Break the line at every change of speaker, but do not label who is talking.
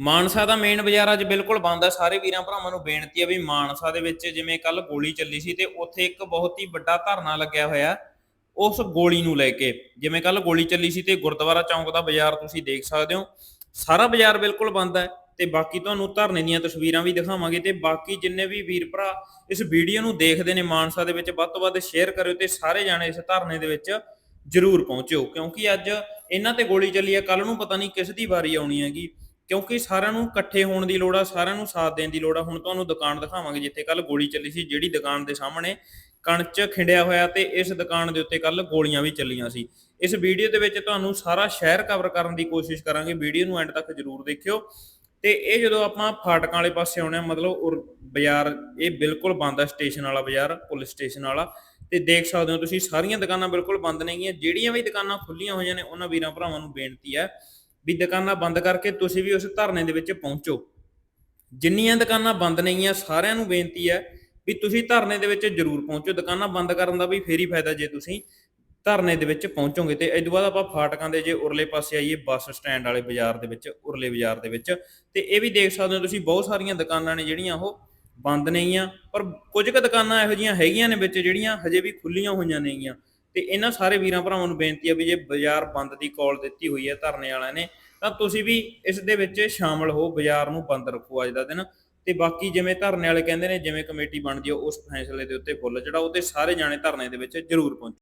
ਮਾਨਸਾ ਦਾ main ਬਾਜ਼ਾਰ ਅੱਜ ਬਿਲਕੁਲ ਬੰਦ ਹੈ ਸਾਰੇ ਵੀਰਾਂ ਭਰਾਵਾਂ ਨੂੰ ਬੇਨਤੀ ਹੈ ਵੀ ਮਾਨਸਾ ਦੇ ਵਿੱਚ ਜਿਵੇਂ ਕੱਲ ਗੋਲੀ ਚੱਲੀ ਸੀ ਤੇ ਉੱਥੇ ਇੱਕ ਬਹੁਤ ਹੀ ਵੱਡਾ ਧਰਨਾ ਲੱਗਿਆ ਹੋਇਆ ਉਸ ਗੋਲੀ ਨੂੰ ਲੈ ਕੇ। ਜਿਵੇਂ ਕੱਲ ਗੋਲੀ ਚੱਲੀ ਸੀ ਤੇ ਗੁਰਦੁਆਰਾ ਚੌਂਕ ਦਾ ਬਾਜ਼ਾਰ ਤੁਸੀਂ ਦੇਖ ਸਕਦੇ ਹੋ। ਸਾਰਾ ਬਾਜ਼ਾਰ ਬਿਲਕੁਲ ਬੰਦ ਹੈ ਤੇ ਬਾਕੀ ਤੁਹਾਨੂੰ ਧਰਨੇ ਦੀਆਂ ਤਸਵੀਰਾਂ ਵੀ ਦਿਖਾਵਾਂਗੇ ਤੇ ਬਾਕੀ ਜਿੰਨੇ ਵੀ ਵੀਰ ਭਰਾ ਇਸ ਵੀਡੀਓ ਨੂੰ ਦੇਖਦੇ ਨੇ ਮਾਨਸਾ ਦੇ ਵਿੱਚ, ਵੱਧ ਤੋਂ ਵੱਧ ਸ਼ੇਅਰ ਕਰਿਓ ਤੇ ਸਾਰੇ ਜਾਣੇ ਇਸ ਧਰਨੇ ਦੇ ਵਿੱਚ ਜ਼ਰੂਰ ਪਹੁੰਚਿਓ। ਕਿਉਂਕਿ ਅੱਜ ਇਹਨਾਂ ਤੇ ਗੋਲੀ ਚੱਲੀ ਹੈ ਕੱਲ ਨੂੰ ਪਤਾ ਨਹੀਂ ਕਿਸ ਦੀ ਵਾਰੀ ਆਉਣੀ ਹੈਗੀ। ਕਿਉਂਕਿ ਸਾਰਿਆਂ ਨੂੰ ਇਕੱਠੇ ਹੋਣ ਦੀ ਲੋੜ ਆ, ਸਾਰਿਆਂ ਨੂੰ ਸਾਥ ਦੇਣ ਦੀ ਲੋੜ ਆ। ਹੁਣ ਤੁਹਾਨੂੰ ਦੁਕਾਨ ਦਿਖਾਵਾਂਗੇ ਜਿੱਥੇ ਕੱਲ ਗੋਲੀ ਚੱਲੀ ਸੀ, ਜਿਹੜੀ ਦੁਕਾਨ ਦੇ ਸਾਹਮਣੇ ਕਣਚ ਖਿੰਡਿਆ ਹੋਇਆ ਤੇ ਇਸ ਦੁਕਾਨ ਦੇ ਉੱਤੇ ਕੱਲ ਗੋਲੀਆਂ ਵੀ ਚੱਲੀਆਂ ਸੀ। ਇਸ ਵੀਡੀਓ ਦੇ ਵਿੱਚ ਤੁਹਾਨੂੰ ਸਾਰਾ ਸ਼ਹਿਰ ਕਵਰ ਕਰਨ ਦੀ ਕੋਸ਼ਿਸ਼ ਕਰਾਂਗੇ। ਵੀਡੀਓ ਨੂੰ ਐਂਡ ਤੱਕ ਜਰੂਰ ਦੇਖਿਓ। ਤੇ ਇਹ ਜਦੋਂ ਆਪਾਂ ਫਾਟਕਾਂ ਵਾਲੇ ਪਾਸੇ ਆਉਣੇ ਆ ਮਤਲਬ ਬਾਜ਼ਾਰ, ਇਹ ਬਿਲਕੁਲ ਬੰਦ ਆ ਸਟੇਸ਼ਨ ਵਾਲਾ ਬਾਜ਼ਾਰ, ਪੁਲਿਸ ਸਟੇਸ਼ਨ ਵਾਲਾ। ਤੇ ਦੇਖ ਸਕਦੇ ਹੋ ਤੁਸੀਂ, ਸਾਰੀਆਂ ਦੁਕਾਨਾਂ ਬਿਲਕੁਲ ਬੰਦ ਨੇਗੀਆਂ। ਜਿਹੜੀਆਂ ਵੀ ਦੁਕਾਨਾਂ ਖੁੱਲੀਆਂ ਹੋਈਆਂ ਨੇ, ਉਹਨਾਂ ਵੀਰਾਂ ਭਰਾਵਾਂ ਨੂੰ ਬੇਨਤੀ ਹੈ ਵੀ ਦੁਕਾਨਾਂ ਬੰਦ ਕਰਕੇ ਤੁਸੀਂ ਵੀ ਉਸ ਧਰਨੇ ਦੇ ਵਿੱਚ ਪਹੁੰਚੋ। ਜਿੰਨੀਆਂ ਦੁਕਾਨਾਂ ਬੰਦ ਨੇਗੀਆਂ, ਸਾਰਿਆਂ ਨੂੰ ਬੇਨਤੀ ਹੈ ਵੀ ਤੁਸੀਂ ਧਰਨੇ ਦੇ ਵਿੱਚ ਜ਼ਰੂਰ ਪਹੁੰਚੋ। ਦੁਕਾਨਾਂ ਬੰਦ ਕਰਨ ਦਾ ਵੀ ਫੇਰ ਹੀ ਫਾਇਦਾ ਜੇ ਤੁਸੀਂ ਧਰਨੇ ਦੇ ਵਿੱਚ ਪਹੁੰਚੋਗੇ। ਤੇ ਇਸ ਤੋਂ ਬਾਅਦ ਆਪਾਂ ਫਾਟਕਾਂ ਦੇ ਜੇ ਉਰਲੇ ਪਾਸੇ ਆਈਏ, ਬੱਸ ਸਟੈਂਡ ਵਾਲੇ ਬਾਜ਼ਾਰ ਦੇ ਵਿੱਚ, ਉਰਲੇ ਬਾਜ਼ਾਰ ਦੇ ਵਿੱਚ, ਤੇ ਇਹ ਵੀ ਦੇਖ ਸਕਦੇ ਹੋ ਤੁਸੀਂ ਬਹੁਤ ਸਾਰੀਆਂ ਦੁਕਾਨਾਂ ਨੇ ਜਿਹੜੀਆਂ ਉਹ ਬੰਦ ਨੇਗੀਆਂ। ਪਰ ਕੁਝ ਕੁ ਦੁਕਾਨਾਂ ਇਹੋ ਜਿਹੀਆਂ ਹੈਗੀਆਂ ਨੇ ਵਿੱਚ ਜਿਹੜੀਆਂ ਹਜੇ ਵੀ ਖੁੱਲੀਆਂ ਹੋਈਆਂ ਨੇਗੀਆਂ। ਤੇ ਇਹਨਾਂ ਸਾਰੇ ਵੀਰਾਂ ਭਰਾਵਾਂ ਨੂੰ ਬੇਨਤੀ ਆ ਵੀ ਜੇ ਬਾਜ਼ਾਰ ਬੰਦ ਦੀ ਕਾਲ ਦਿੱਤੀ ਹੋਈ ਹੈ ਧਰਨੇ ਵਾਲਿਆਂ ਨੇ, ਤਾਂ ਤੁਸੀਂ ਵੀ ਇਸ ਦੇ ਵਿੱਚ ਸ਼ਾਮਲ ਹੋ, ਬਾਜ਼ਾਰ ਨੂੰ ਬੰਦ ਰੱਖੋ ਅੱਜ ਦਾ ਦਿਨ। ਤੇ ਬਾਕੀ ਜਿਵੇਂ ਧਰਨੇ ਵਾਲੇ ਕਹਿੰਦੇ ਨੇ, ਜਿਵੇਂ ਕਮੇਟੀ ਬਣਦੀ ਹੈ ਉਸ ਫੈਸਲੇ ਦੇ ਉੱਤੇ ਫੁੱਲ ਚੜਾਓ ਤੇ ਸਾਰੇ ਜਾਣੇ ਧਰਨੇ ਦੇ ਵਿੱਚ ਜ਼ਰੂਰ ਪਹੁੰਚੋ।